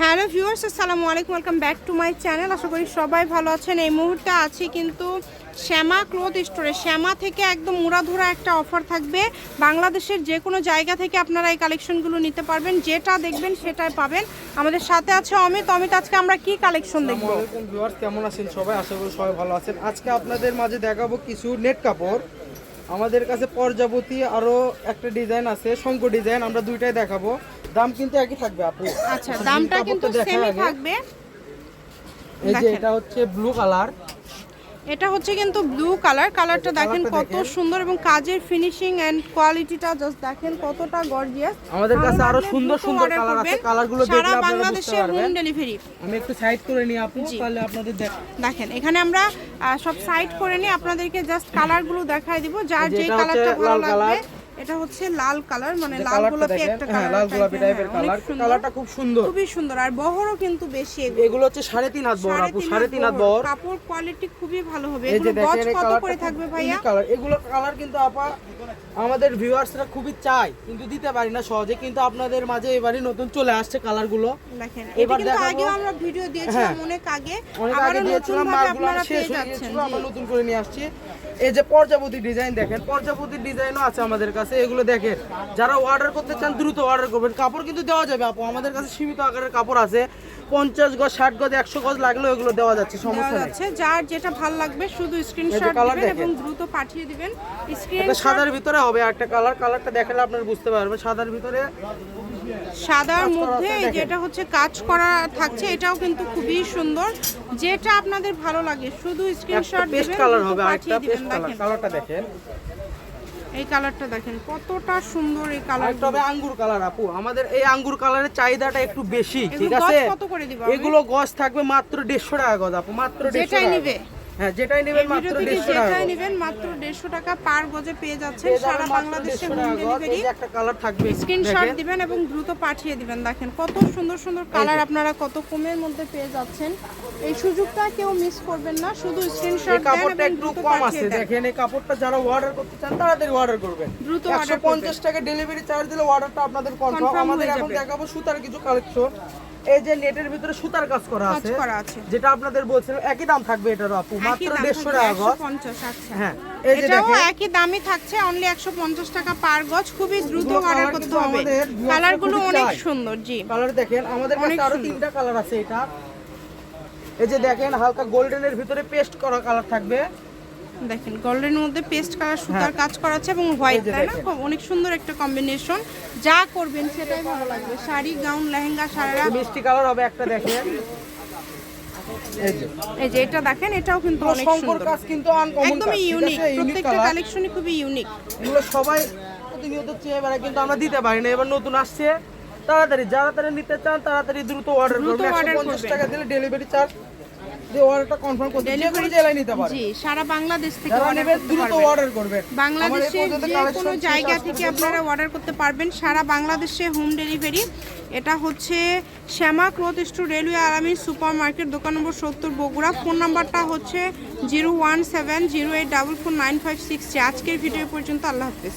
Hello viewers আসসালামু আলাইকুম welcome back to my channel. আশা করি সবাই ভালো আছেন। এই মুহূর্তে আছি কিন্তু শ্যামা ক্লোথ স্টোরে। শ্যামা থেকে একদম উড়াধুরা একটা অফার থাকবে। বাংলাদেশের যে কোনো জায়গা থেকে আপনারা এই কালেকশনগুলো নিতে পারবেন। যেটা দেখবেন সেটাই পাবেন। আমাদের সাথে আছে অমিত। অমিত আজকে আমরা কি কালেকশন দেখব? ভিউয়ার্স কেমন আছেন সবাই? আশা করি সবাই ভালো আছেন। আজকে আপনাদের মাঝে দেখাবো কিছু নেট কাপড়। আমাদের কাছে পর্যাবতী আরও একটা ডিজাইন আছে শঙ্কর ডিজাইন। আমরা দুইটাই দেখাবো। দাম কিন্তু একই থাকবে আপু। আচ্ছা দামটা কিন্তু সেমই থাকবে। এই যে এটা হচ্ছে ব্লু কালার এটা হচ্ছে কিন্তু ব্লু কালার কালারটা দেখেন কত সুন্দর এবং কাজের ফিনিশিং এন্ড কোয়ালিটিটা জাস্ট দেখেন কতটা গর্জিয়াস আমাদের কাছে আরও সুন্দর সুন্দর কালার আছে। কালারগুলো দেখলে আপনারা বাংলাদেশে হোম ডেলিভারি আমি একটু সাইড করে নিই আপু তাহলে আপনাদের দেখেন এখানে আমরা সব সাইড করে নিয়ে আপনাদেরকে জাস্ট কালারগুলো দেখায় দিব। যার যে কালারটা ভালো লাগবে। এটা হচ্ছে লাল কালার মানে লাল গোলাপি একটা হ্যাঁ কালার লাল গোলাপি টাইপের কালার। কালারটা খুব সুন্দর। খুবই সুন্দর আর বহরও কিন্তু বেশি এগুলো। হচ্ছে সাড়ে তিন হাত বড় আপু সাড়ে তিন হাত বহর। কাপড় কোয়ালিটি খুবই ভালো হবে। এগুলো গজ কত করে থাকবে ভাইয়া? কালার। এগুলো কালার কিন্তু আপা আমাদের ভিউয়ার্সরা খুবই চায় কিন্তু দিতে পারি না সহজে কিন্তু আপনাদের মাঝে এবারে নতুন চলে আসছে কালারগুলো। দেখেন এবার কিন্তু দেখাবো- আগেও আমরা ভিডিও দিয়েছিলাম হ্যাঁ। অনেক আগে অনেক আগে নতুন দিয়েছিলাম মালগুলো শেষ হয়ে গিয়েছিল আমরা নতুন করে নিয়ে আসছি। এই যে পর্যাপতি ডিজাইন দেখেন পর্যাপতি ডিজাইনও আছে আমাদের কাছে এগুলো দেখেন। যারা অর্ডার করতে চান দ্রুত অর্ডার করবেন। কাপড় কিন্তু দেওয়া যাবে আপু আমাদের কাছে সীমিত আকারের কাপড় আছে। পঞ্চাশ গজ ষাট গজ একশো গজ লাগলেও এগুলো দেওয়া যাচ্ছে সমস্যা যাচ্ছে। যার যেটা ভালো লাগবে শুধু স্ক্রিনশট দিবেন। এবং দ্রুত পাঠিয়ে দিবেন। স্ক্রিনশট সাদার ভিতরে হবে একটা কালার কালারটা দেখালে আপনারা বুঝতে পারবেন। সাদার ভিতরে সাদার মধ্যে। যেটা হচ্ছে কাজ করা থাকছে এটাও কিন্তু খুবই সুন্দর। যেটা আপনাদের ভালো লাগে শুধু স্ক্রিনশট পেস্ট কালার হবে আরেকটা পেস্ট কালার কালারটা দেখেন। এই কালারটা দেখেন কতটা সুন্দর এই কালার হবে আঙ্গুর কালার আপু। আমাদের এই আঙ্গুর কালারের চাহিদাটা একটু বেশি ঠিক আছে? গজ কত করে দিবা এগুলো গজ থাকবে মাত্র দেড়শো টাকা গজ আপু মাত্র দেড়শো যেটাই টাকা নিবে। গজ। হ্যাঁ যেটাই নেবেন এই মাত্র ভিডিও থেকে দেড়শো টাকা যেটাই নেবেন মাত্র দেড়শো টাকা পার গজে পেয়ে যাচ্ছেন সারা বাংলাদেশে হোম ডেলিভারি একটা কালার থাকবে স্ক্রিনশট দিবেন এবং দ্রুত পাঠিয়ে দিবেন দেখেন কত সুন্দর সুন্দর কালার আপনারা কত কমের মধ্যে পেয়ে যাচ্ছেন। এই সুযোগটা কেউ মিস করবেন না শুধু স্ক্রিনশট দেন কাপড়টা একটু কম আছে দেখেন এই কাপড়টা যারা অর্ডার করতে চান তাড়াতাড়ি অর্ডার করবেন। দ্রুত একশো order পঞ্চাশ টাকা ডেলিভারি চার্জ দিলে অর্ডারটা আপনাদের কনফার্ম আমাদের এখন দেখাবো সুতার কিছু কালেকশন এই যে নেটের ভিতরে সুতার কাজ করা আছে যেটা আপনাদের বলছিলাম একই দাম থাকবে এটারও আপু মাত্র দাম দেড়শো থাকবে, টাকা গজ। 150 আচ্ছা। হ্যাঁ এই যে এটাও দেখেন। একই দামই থাকছে অনলি একশো পঞ্চাশ টাকা পার গজ। খুবই দ্রুত অর্ডার করতে হবে। কালারগুলো খুবই অনেক সুন্দর জি। কালার দেখেন আমাদের কাছে আরও তিনটা কালার আছে এটা। এই যে দেখেন হালকা গোল্ডেনের ভিতরে পেস্ট করা কালার থাকবে। দেখেন গোল্ডের মধ্যে পেস্ট কালার সুতার হ্যাঁ। কাজ করা আছে এবং হোয়াইট তাই না? অনেক সুন্দর একটা কম্বিনেশন যা করবেন সেটাই ভালো লাগবে। শাড়ি গাউন লেহেঙ্গা এই মিষ্টি কালার হবে একটা দেখেন এই যে। এটা দেখেন এটাও কিন্তু অনেক সুন্দর। কাজ কিন্তু একদমই ইউনিক প্রত্যেকটা কালেকশনই খুবই ইউনিক এগুলো সবাই প্রতিনিয়ত চেয়ে বেড়ায় কিন্তু আমরা দিতে পারি না। এবার নতুন আসছে। তাড়াতাড়ি যারা তারা নিতে চান তাড়াতাড়ি দ্রুত অর্ডার করবেন order একশো পঞ্চাশ করবেন। টাকা দিলে ডেলিভারি চার্জ দিয়ে অর্ডারটা কনফার্ম করতে ডেলিভারি জেলায় নিতে পারে। জি সারা বাংলাদেশ থেকে অর্ডার করতে দ্রুত অর্ডার করবেন বাংলাদেশের যে কোনো জায়গা থেকে আপনারা অর্ডার করতে পারবেন। সারা বাংলাদেশে হোম ডেলিভারি এটা হচ্ছে শ্যামা ক্লথ স্টোর রেলওয়ে আরামি সুপার মার্কেট দোকান নম্বর সত্তর বগুড়া। ফোন নাম্বারটা হচ্ছে zero one seven zero eight double four nine five six. আজকের ভিডিও পর্যন্ত আল্লাহ হাফিজ।